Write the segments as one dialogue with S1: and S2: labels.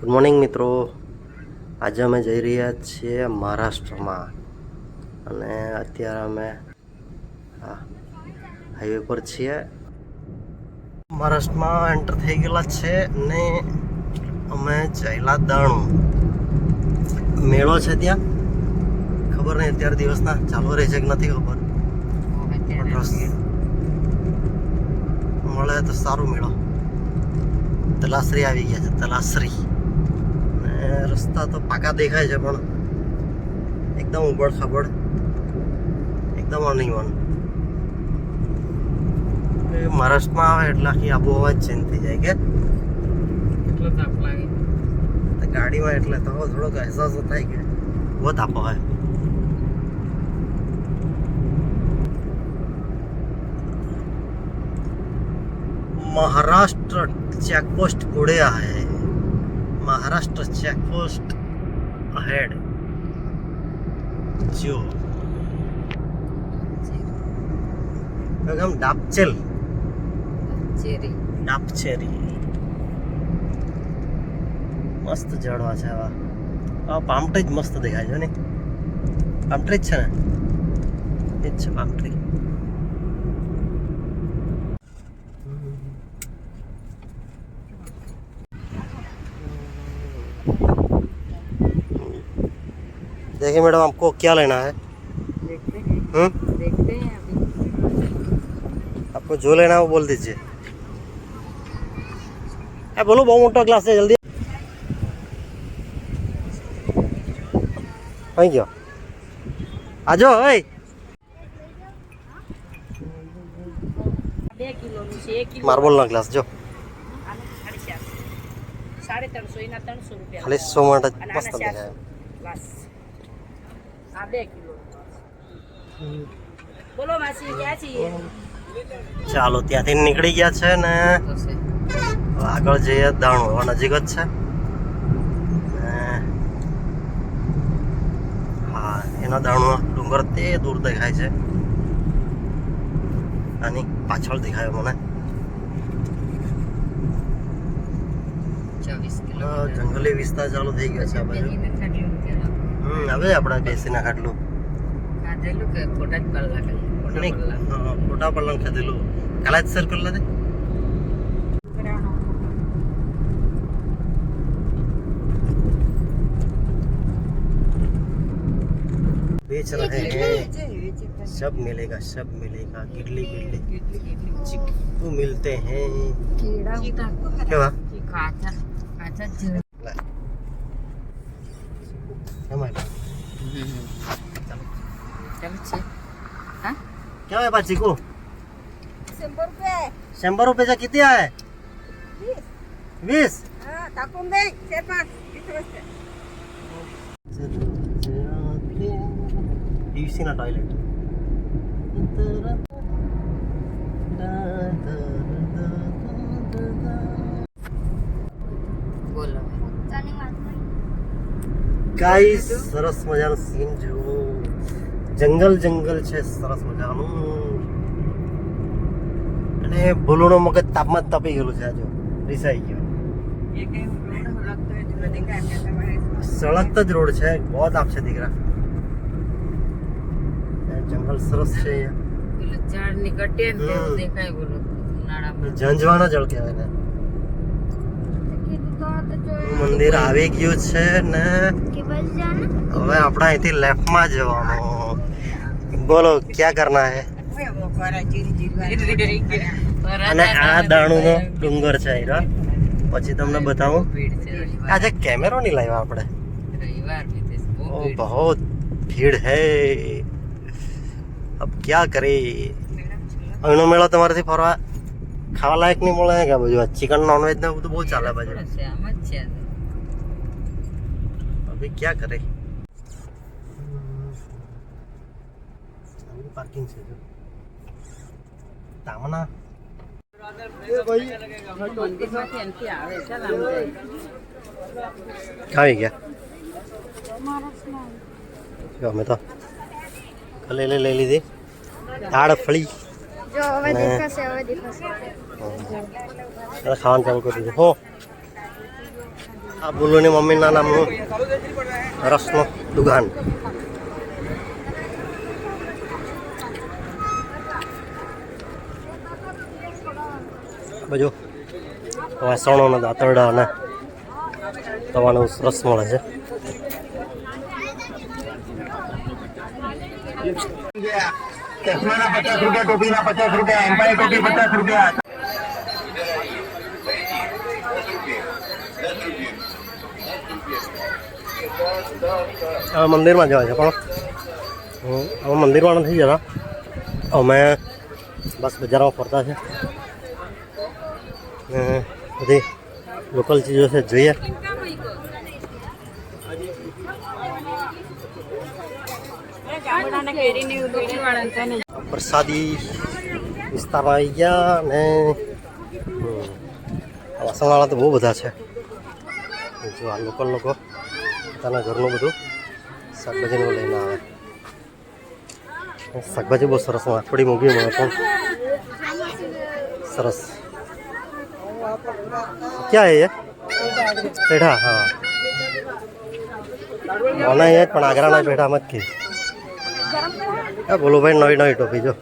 S1: Good morning મિત્રો. આજે અમે જઈ રહ્યા છીએ મહારાષ્ટ્રમાં. અને અત્યારે અમે હાઈવે પર છીએ. મહારાષ્ટ્રમાં એન્ટર થઈ ગયેલા છે ને અમે જયલા દાણું. મેળો છે ત્યાં. ખબર નહીં અત્યારે દિવસના ચાલુ રહે છે કે નથી ખબર. મળે તો સારું મેળો. તલાસરી આવી ગયા છે તલાસરી રસ્તા તો પાકા દેખાય છે પણ એકદમ ઉબડ ખાબડ એકદમ અનિવન. મહારાષ્ટ્રમાં આવે એટલે આખી આબોહવા જ ચેન્જ થઈ જાય કે?
S2: તાપ લાગે.
S1: ગાડીમાં એટલે તો થોડોક અહેસાસ થાય કે બહુ તાપ હોય. મહારાષ્ટ્ર ચેકપોસ્ટ પુડે आहे महाराष्ट्र चेकपोस्ट अहेड जो हम डापचेल
S2: ચેરી
S1: ડાપચેરી મસ્ત ઝાડવા છે આવા આ પામટ્રી જ મસ્ત દેખાય છે ને પામટ્રી જ છે ને એ જ છે પામટ્રી देखिए मैडम आपको क्या लेना है
S2: देखते हैं
S1: हम्म
S2: देखते हैं अभी
S1: आपको जो लेना है वो बोल दीजिए એ બોલો બહુ મોટો ક્લાસ છે જલ્દી અહીં ગયો આજો ઓય
S2: બે કિલોનું છે એક કિલો
S1: માર્બલનો ગ્લાસ જો
S2: આને સાડી ચારસો સાડી ત્રણસો એના ત્રણસો રૂપિયા
S1: ખાલી સો માટે જ
S2: અને
S1: મસ્ત
S2: આના
S1: દેખાય
S2: ચારસો બસ આ બે કિલો બોલો માસી ક્યાં છીએ?
S1: ચાલો ત્યાંથી નીકળી ગયા છે ને આગળ જઈએ દાણો હવે નજીક જ છે. ને હા એના દાણો ડુંગર તે દૂર દેખાય છે. આની પાછળ દેખાય મને. જંગલી વિસ્તાર ચાલુ થઈ ગયો છે આ બાજુ. હવે આપણે બેસીને ખાટલું
S2: ખાધેલું કે ખોટા જ પલ્લા ખાલી
S1: નહીં, અ, ખોટા પલંગ ખાધેલું કાલે જ સર કરી દે बेच रहे हैं सब मिलेगा सब मिलेगा गिडली गिडली चिक्कू मिलते हैं કેવા क्या है बात चिकू
S3: शंभर रुपये
S1: शंभर रुपयाचा किती आहे
S3: वीस
S1: वीस
S3: हा टाकून दे चार पाच वीस वाजता
S1: यूसी ना टॉयलेट
S2: બોલો
S1: ગાઈસ સરસ મજાનો સીન જુઓ જંગલ જંગલ છે સરસ મજાનું. અને ભૂલુનો મગજ તાપમાં તપી ગયેલું છે આજે રિસાઈ ગયો. સળગતો જ રોડ છે બહુ તાપ છે દીકરા. જંગલ સરસ છે ઝંઝવાના જળ કહેવાય ને મંદિર આવી ગયું છે ને. હવે આપણે અહીંથી લેફ્ટમાં જવાનું. બોલો ક્યાં કરના હે? અને આ દાણુનો ડુંગર છે હીરા પછી તમને બતાવું. આજે કેમેરો નહીં લાવ્યા આપણે?
S2: રવિવાર બહુ ભીડ
S1: હે. અબ ક્યાં કરી? અહીંનો મેળો તમારાથી ફરવા ખાવા લાયક નહીં મળે કે બધું ચિકન નોનવેજ ને બધું બહુ ચાલે બાજુ.
S2: અભી ક્યાં જ આવે છે જાય.
S1: આવી ગયા. જો અમે તો લઈ લઈ લઈ લીધી. દાળ ફળી. ખાવાનું ચાલુ કરી દીધું. હો. આ બોલોની મમ્મીના નામનું રસનો દુકાન. બાજુ વાસણોના દાંતરડા અને તવાનું સરસ મળે છે.
S4: ચશ્માના પચાસ રૂપિયા ટોપીના પચાસ રૂપિયા એમ્પાયર ટોપી પચાસ રૂપિયા.
S1: હવે મંદિરમાં જવાય છે પણ. હું હવે મંદિરમાં નથી જતા. અમે બસ બજારમાં ફરતા છે બધી લોકલ ચીજો છે, જોઈએ. પ્રસાદી વિસ્તારમાં આવી ગયા અને વાસણવાળા તો બહુ બધા છે. જો આ લોકલ લોકો, પોતાના ઘરનું બધું શાકભાજીનું લઈને આવે. શાકભાજી બહુ સરસ થોડી મોંઘી મળે પણ. સરસ. ક્યાં है ये पेढ़ा हाँ મને એ જ પણ આગ્રાના પેઢા મત કી હા બોલો ભાઈ નવી નવી ટોપી જો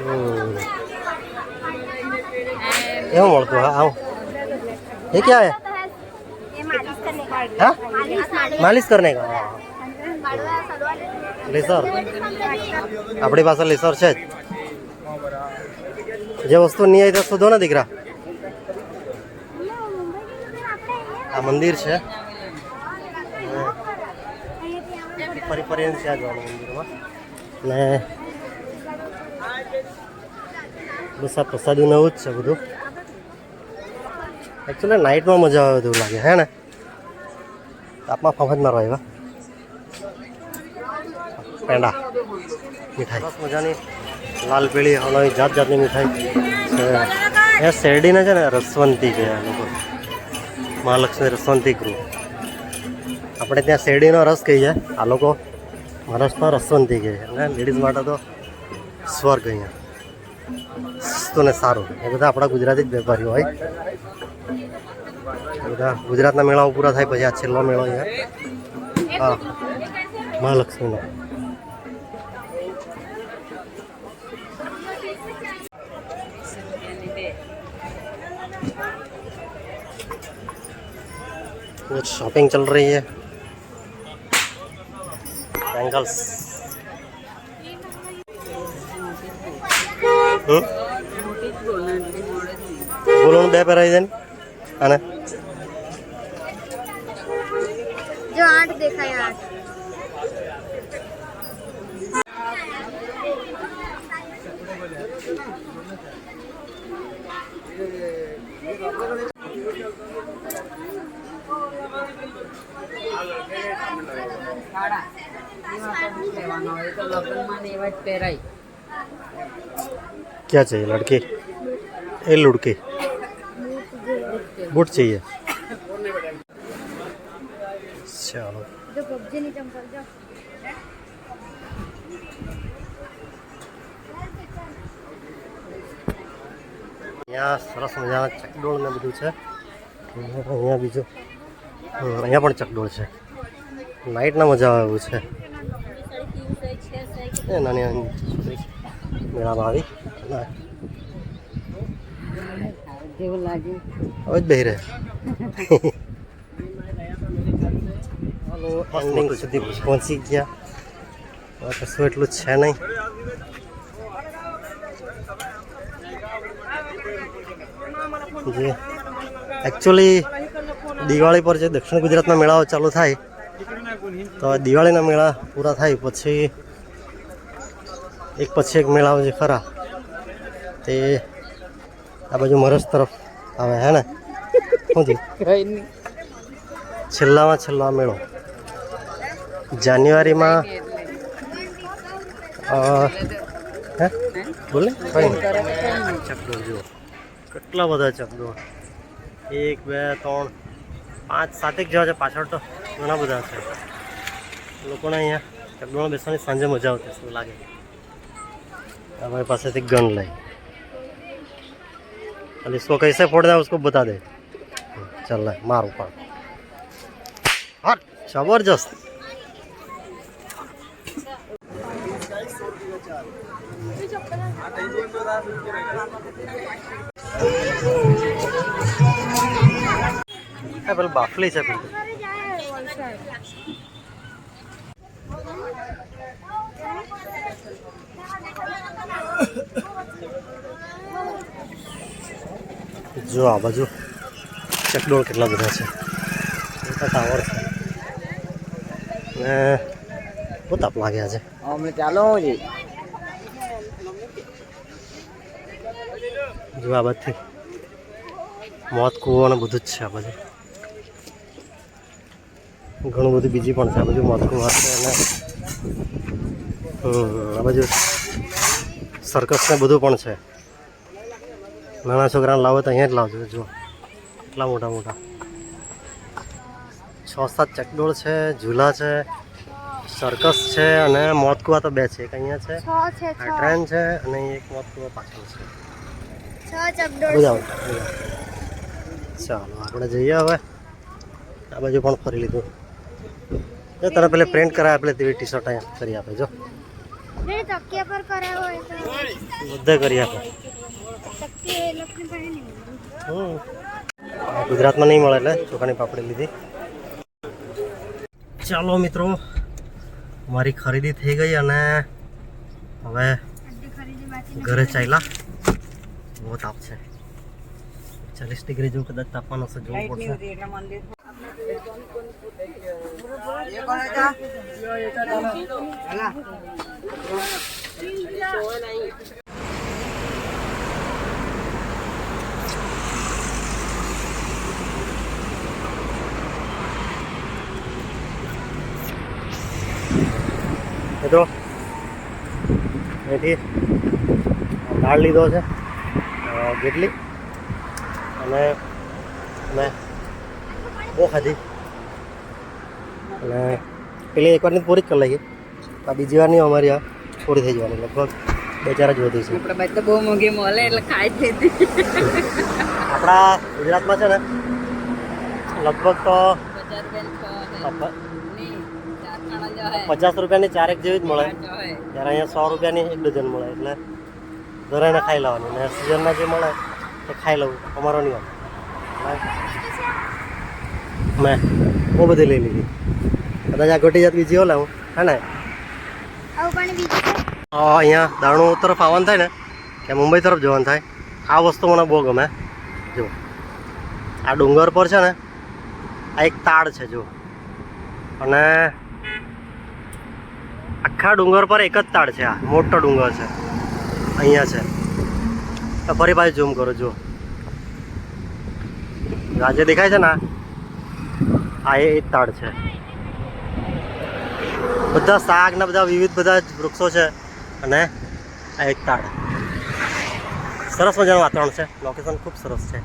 S1: હમ. એવું મળતું હા આવું ये क्या है
S3: ये मालिश करने का
S1: हाँ
S3: मालिश मालिश
S1: मालिश करने का हाँ. લેસર આપણી પાસે લેસર છે જ જે વસ્તુ નહીં આવી તો શોધો ને દીકરા આ મંદિર છે અને ફરી ફરીને ત્યાં જવાનું મંદિરમાં ને બસ આ પ્રસાદીને એવું જ છે બધું એકચ્યુઅલી નાઇટમાં મજા આવે તેવું લાગે હે ને તાપમાં ફફત મારવા આવ્યા પેંડા મીઠાઈ સરસ મજાની લાલ પીળી હળવી જાત જાતની મીઠાઈ એ શેરડીને છે ને રસવંતી છે આ લોકો. મહાલક્ષ્મી રસવંતી ગૃહ આપણે ત્યાં શેરડીનો રસ કહીએ આ લોકો મહારાષ્ટ્રમાં રસવંતી કહે અને લેડીઝ માટે તો સ્વર્ગ અહીંયા. સસ્તું ને સારું. એ બધા આપણા ગુજરાતી જ વેપારીઓ હોય. એ બધા ગુજરાતના મેળાઓ પૂરા થાય પછી આ છેલ્લો મેળો અહીંયા. હા. મહાલક્ષ્મીનો कुछ शॉपिंग चल रही है बैंगल्स હમ? બોલોનું બે પહેરાવી દે ને અને
S3: जो आठ देखा है
S2: કાળા એવા તો શું લેવાનો હોય એ તો લગ્નમાં ને એવા જ પહેરાય
S1: क्या चाहिए लड़की ये लुड़की बूट चाहिए चलो
S3: जो पबजी नहीं चंपल जो
S1: અહીંયા સરસ મજાના ચકડોળ ને બધું છે અહીંયા બીજું હમ, અહીંયા પણ ચકડોળ છે નાઇટના મજા આવે એવું છે. એ નાની નાની છોકરી મેળામાં આવી. ના,
S2: જેવું લાગ્યું
S1: હવે જ બહેરે રહે. હાલો એન્ડિંગ સુધી પહોંચી ગયા. હવે કશું એટલું છે નહીં. જે એકચ્યુઅલી દિવાળી પર જે દક્ષિણ ગુજરાતના મેળાઓ ચાલુ થાય તો દિવાળીના મેળા પૂરા થાય પછી એક પછી એક મેળાઓ જે ખરા. તે આ બાજુ મરસ તરફ આવે હે ને? શું થયું? છેલ્લામાં છેલ્લો મેળો. જાન્યુઆરીમાં હે? બોલે ચકડોળ જુઓ. કેટલા બધા ચકડોળ એક બે ત્રણ પાંચ સાતેક જેવા છે પાછળ તો ઘણા બધા છે લોકોને અહીંયા ચકડોળમાં બેસવાની સાંજે મજા આવતી શું લાગે અમારી પાસેથી ગન લઈ और इसको कैसे फोड़ना है उसको बता दे चल रहा है मार ऊपर और जबरदस्त એ પેલું બાફલી છે પેલું. જો આ બાજુ ચકડોળ કેટલા બધા છે. ટાવર છે. ને બહુ તાપ લાગ્યા છે.
S2: અમે ચાલો જી
S1: જો આ બાજુથી મોત કૂવો ને બધું જ છે આ બાજુ. ઘણું બધું બીજી પણ છે. આ બાજુ મોત હશે છે અને આ બાજુ સર્કસ ને બધું પણ છે. નાના છોકરાને લાવો તો અહીંયા જ લાવજો જો. એટલા મોટા મોટા. છ સાત ચકડોળ છે ઝૂલા છે સર્કસ છે અને મોત કૂવા તો બે છે. એક અહીંયા છે આ ટ્રેન છે અને એક મોત કૂવા પાછળ છે. બધા. ચાલો આપણે જઈએ હવે. આ બાજુ પણ ફરી લીધું. જો તને પેલે પ્રિન્ટ કરાય આપણે તેવી ટી શર્ટ અહીંયા કરી આપે જો. બધે કરી આપે.
S3: એ.
S1: ગુજરાતમાં નહીં મળે એટલે ચોખાની પાપડી લીધી. ચાલો મિત્રો મારી ખરીદી થઈ ગઈ અને હવે ઘરે ચાલ્યા. બહુ તાપ છે. ચાલીસ ડિગ્રી જેવું કદાચ તાપમાન હશે જોવું પડશે. મિત્રો અહીંથી દાળ લીધો છે. કેટલી અને અમે બહુ ખાધી. અને પેલી એકવારની પૂરી જ કરી લઈએ આ બીજી વારની અમારી આ પૂરી થઈ જવાની લગભગ બે ચાર જ વધી છે.
S2: આપણે તો બહુ મોંઘી મળે એટલે ખાઈ જ
S1: આપણા ગુજરાતમાં છે ને લગભગ તો
S2: પચાસ
S1: રૂપિયાની ચારેક જેવી જ મળે. ત્યારે અહીંયા સો રૂપિયાની એક ડઝન મળે એટલે ઘરેને ખાઈ લેવાની ને સિઝનમાં જે મળે એ ખાઈ લઉં અમારો નિયમ. મેં બહુ બધી લઈ લીધી. કદાચ આ ઘટી જાત બીજી લાવું હે ને?
S3: આવું
S1: અહીંયા દાણુ તરફ આવવાનું થાય ને કે મુંબઈ તરફ જવાનું થાય. આ વસ્તુ મને બહુ ગમે. જો આ ડુંગર પર છે ને આ એક તાડ છે જો. અને આખા ડુંગર પર એક જ તાડ છે આ મોટો ડુંગર છે. અહીંયા છે. તો ફરી પાછું ઝૂમ કરો જો આજે દેખાય છે ને? આ? આ એ તાળ છે. બધા શાક ને બધા વિવિધ બધા વૃક્ષો છે અને આ એક તાળ સરસ મજાનું વાતાવરણ છે. લોકેશન ખૂબ સરસ છે.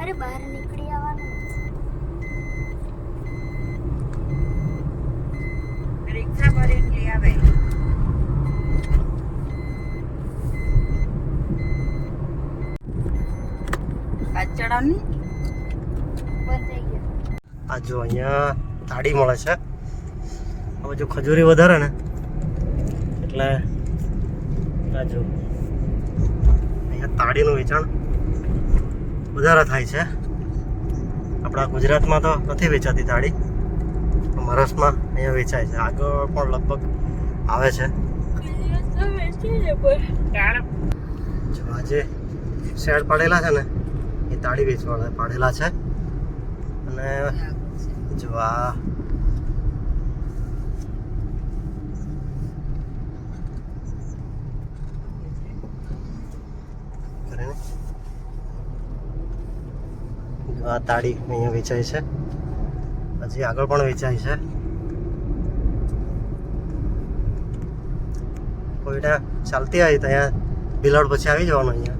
S3: અરે બહાર નીકળી આવવાનું
S2: રિક્ષા ભરીને લઈ આવે કાચડાની
S3: બંધ થઈ ગયો
S1: આ જો અહીંયા તાળી મળે છે. હવે જો ખજૂરી વધારે ને, એટલે આ જો અહીંયા તાળીનું વેચાણ વધારે થાય છે. આપણા ગુજરાતમાં તો નથી વેચાતી તાળી મહારાષ્ટ્રમાં અહીંયા વેચાય છે. આગળ પણ લગભગ આવે છે? આજે શેડ પાડેલા છે ને, એ તાળી વેચવા પાડેલા છે. અને જો આ આ તાળી અહીંયા વેચાય છે. હજી આગળ પણ વેચાય છે. કોઈને ચાલતી આવી તો અહીંયા ભીલાડ પછી આવી જવાનું અહીંયા.